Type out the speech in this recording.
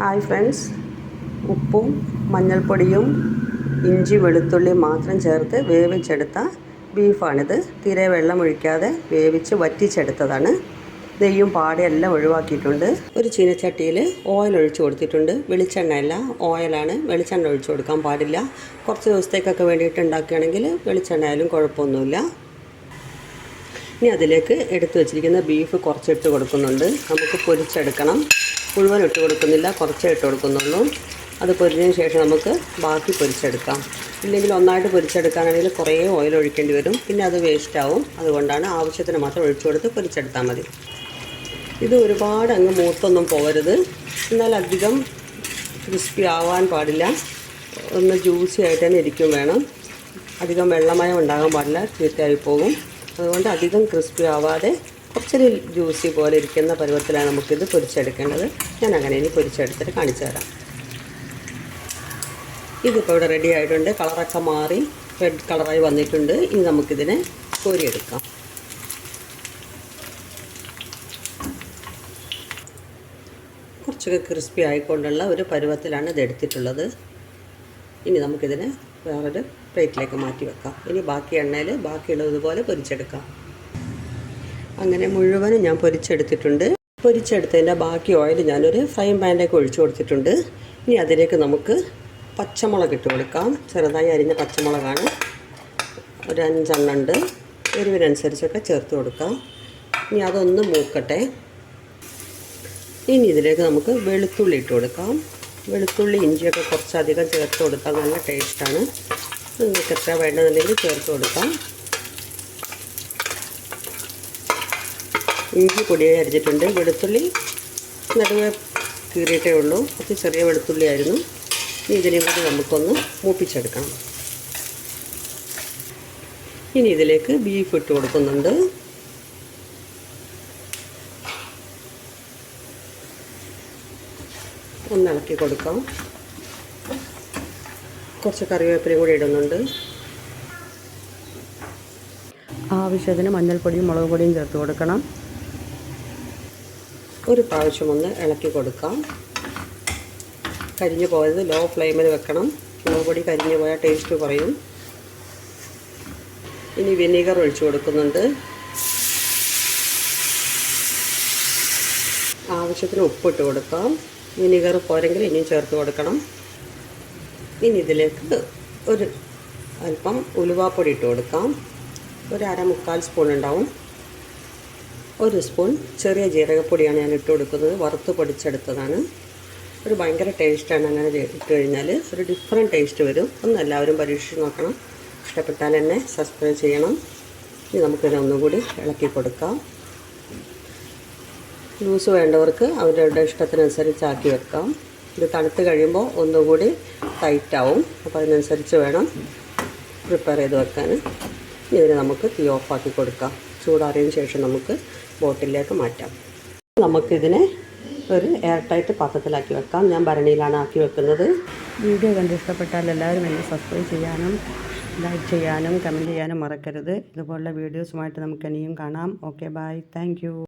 Hi friends ഉപ്പും മഞ്ഞൾപ്പൊടിയും ഇഞ്ചി വെളുത്തുള്ളി മാത്രം ചേർത്ത് വേവിച്ചെടുത്ത ബീഫാണിത്. തീരെ വെള്ളം ഒഴിക്കാതെ വേവിച്ച് വറ്റിച്ചെടുത്തതാണ്. നെയ്യും പാടയെല്ലാം ഒഴിവാക്കിയിട്ടുണ്ട്. ഒരു ചീനച്ചട്ടിയിൽ ഓയിൽ ഒഴിച്ച് കൊടുത്തിട്ടുണ്ട്. വെളിച്ചെണ്ണയല്ല ഓയിലാണ് വെളിച്ചെണ്ണ ഒഴിച്ചു കൊടുക്കാൻ പാടില്ല. കുറച്ച് ദിവസത്തേക്കൊക്കെ വേണ്ടിയിട്ട് ഉണ്ടാക്കുകയാണെങ്കിൽ വെളിച്ചെണ്ണ കുഴപ്പമൊന്നുമില്ല. ഇനി അതിലേക്ക് എടുത്തു വെച്ചിരിക്കുന്ന ബീഫ് കുറച്ചിട്ട് കൊടുക്കുന്നുണ്ട്. നമുക്ക് പൊരിച്ചെടുക്കണം. മുഴുവൻ ഇട്ട് കൊടുക്കുന്നില്ല കുറച്ചേ ഇട്ട് കൊടുക്കുന്നുള്ളൂ. അത് പൊരിഞ്ഞതിന് ശേഷം നമുക്ക് ബാക്കി പൊരിച്ചെടുക്കാം. ഇല്ലെങ്കിൽ ഒന്നായിട്ട് പൊരിച്ചെടുക്കാനാണെങ്കിൽ കുറേ ഓയിൽ ഒഴിക്കേണ്ടി വരും. പിന്നെ അത് വേസ്റ്റ് ആവും. അതുകൊണ്ടാണ് ആവശ്യത്തിന് മാത്രം ഒഴിച്ചു കൊടുത്ത് പൊരിച്ചെടുത്താൽ മതി. ഇത് ഒരുപാട് അങ്ങ് മൂത്തൊന്നും പോകരുത്. എന്നാൽ അധികം ക്രിസ്പി ആവാൻ പാടില്ല. ഒന്ന് ജ്യൂസി ആയിട്ട് തന്നെ ഇരിക്കും വേണം. അധികം വെള്ളമയം ഉണ്ടാകാൻ പാടില്ല. ചീത്തയായി പോകും. അതുകൊണ്ട് അധികം ക്രിസ്പി ആവാതെ കുറച്ചൊരു ജ്യൂസി പോലെ ഇരിക്കുന്ന പരുവത്തിലാണ് നമുക്കിത് പൊരിച്ചെടുക്കേണ്ടത്. ഞാൻ അങ്ങനെ ഇനി പൊരിച്ചെടുത്തിട്ട് കാണിച്ചു തരാം. ഇതിപ്പോൾ ഇവിടെ റെഡി ആയിട്ടുണ്ട്. കളറൊക്കെ മാറി റെഡ് കളറായി വന്നിട്ടുണ്ട്. ഇനി നമുക്കിതിനെ കോരിയെടുക്കാം. കുറച്ചൊക്കെ ക്രിസ്പി ആയിക്കൊണ്ടുള്ള ഒരു പരുവത്തിലാണ് ഇത് എടുത്തിട്ടുള്ളത്. ഇനി നമുക്കിതിനെ വേറൊരു പ്ലേറ്റിലേക്ക് മാറ്റി വെക്കാം. ഇനി ബാക്കി എണ്ണയിൽ ബാക്കിയുള്ളതുപോലെ പൊരിച്ചെടുക്കാം. അങ്ങനെ മുഴുവനും ഞാൻ പൊരിച്ചെടുത്തിട്ടുണ്ട്. പൊരിച്ചെടുത്തതിന്റെ ബാക്കി ഓയിൽ ഞാനൊരു ഫ്രൈ പാനിലേക്ക് ഒഴിച്ചു കൊടുത്തിട്ടുണ്ട്. ഇനി അതിലേക്ക് നമുക്ക് പച്ചമുളക് ഇട്ട് കൊടുക്കാം. ചെറുതായി അരിഞ്ഞ പച്ചമുളകാണ്. ഒരു അഞ്ചെണ്ണം ഉണ്ട്. എരിവിനനുസരിച്ചൊക്കെ ചേർത്ത് കൊടുക്കാം. ഇനി അതൊന്ന് മൂക്കട്ടെ. ഇനി ഇതിലേക്ക് നമുക്ക് വെളുത്തുള്ളി ഇട്ട് കൊടുക്കാം. വെളുത്തുള്ളി ഇഞ്ചിയൊക്കെ കുറച്ചധികം ചേർത്ത് കൊടുത്താൽ നല്ല ടേസ്റ്റാണ്. നിങ്ങൾക്ക് എത്ര വേണ്ടതെന്നുണ്ടെങ്കിൽ ചേർത്ത് കൊടുക്കാം. ഇഞ്ചി പൊടിയായി അരിഞ്ഞിട്ടുണ്ട്. വെളുത്തുള്ളി നടുവെ കീറിയിട്ടേ ഉള്ളൂ. കുറച്ച് ചെറിയ വെളുത്തുള്ളി ആയിരുന്നു. ഇനി ഇതിനെ കൂടി നമുക്കൊന്ന് മൂപ്പിച്ചെടുക്കണം ഇനി ഇതിലേക്ക് ബീഫ് ഇട്ട് കൊടുക്കുന്നുണ്ട്. ഒന്ന് ഇളക്കി കൊടുക്കാം. കുറച്ച് കറിവേപ്പിലയും കൂടി ഇടുന്നുണ്ട്. ആവശ്യത്തിന് മഞ്ഞൾപ്പൊടിയും മുളക് പൊടിയും ചേർത്ത് കൊടുക്കണം. ഒരു പ്രാവശ്യം ഒന്ന് ഇളക്കി കൊടുക്കാം. കരിഞ്ഞു പോയത് ലോ ഫ്ലെയിമിൽ വെക്കണം. മുളക് പൊടി കരിഞ്ഞു പോയാൽ ടേസ്റ്റ് കുറയും ഇനി വിനീഗർ ഒഴിച്ചു കൊടുക്കുന്നുണ്ട്. ആവശ്യത്തിന് ഉപ്പിട്ട് കൊടുക്കാം. വിനീഗർ പോരെങ്കിൽ ഇനിയും ചേർത്ത് കൊടുക്കണം. ഇനി ഇതിലേക്ക് ഒരു അല്പം ഉലുവാപ്പൊടി ഇട്ട് കൊടുക്കാം. ഒരു അര മുക്കാൽ സ്പൂൺ ഉണ്ടാവും. ഒരു സ്പൂൺ ചെറിയ ജീരകപ്പൊടിയാണ് ഞാൻ ഇട്ട് കൊടുക്കുന്നത്. വറുത്ത് പൊടിച്ചെടുത്തതാണ്. ഒരു ഭയങ്കര ടേസ്റ്റാണ് അങ്ങനെ ഇട്ട് കഴിഞ്ഞാൽ. ഒരു ഡിഫറെന്റ് ടേസ്റ്റ് വരും. ഒന്ന് എല്ലാവരും പരീക്ഷിച്ച് നോക്കണം. ഇഷ്ടപ്പെട്ടാൽ എന്നെ സബ്സ്ക്രൈബ് ചെയ്യണം. ഇനി നമുക്കിത് ഒന്നുകൂടി ഇളക്കി കൊടുക്കാം. ലൂസ് വേണ്ടവർക്ക് അവരുടെ ഇഷ്ടത്തിനനുസരിച്ച് ആക്കി വെക്കാം. ഇത് തണുത്ത് കഴിയുമ്പോൾ ഒന്നുകൂടി ടൈറ്റാവും. അപ്പോൾ അതിനനുസരിച്ച് വേണം പ്രിപ്പയർ ചെയ്ത് വെക്കാൻ. ഇതിന് നമുക്ക് തീ ഓഫാക്കി കൊടുക്കാം. ചൂടാറിയതിന് ശേഷം നമുക്ക് ബോട്ടിലേക്ക് മാറ്റാം. നമുക്കിതിനെ ഒരു എയർ ടൈറ്റ് പാത്രത്തിലാക്കി വെക്കാം. ഞാൻ ഭരണിയിലാണ് ആക്കി വെക്കുന്നത്. വീഡിയോ കണ്ട് ഇഷ്ടപ്പെട്ടാൽ എല്ലാവരും എന്നെ സബ്സ്ക്രൈബ് ചെയ്യാനും ലൈക്ക് ചെയ്യാനും കമന്റ് ചെയ്യാനും മറക്കരുത്. ഇതുപോലുള്ള വീഡിയോസുമായിട്ട് നമുക്ക് ഇനിയും കാണാം. Okay bye thank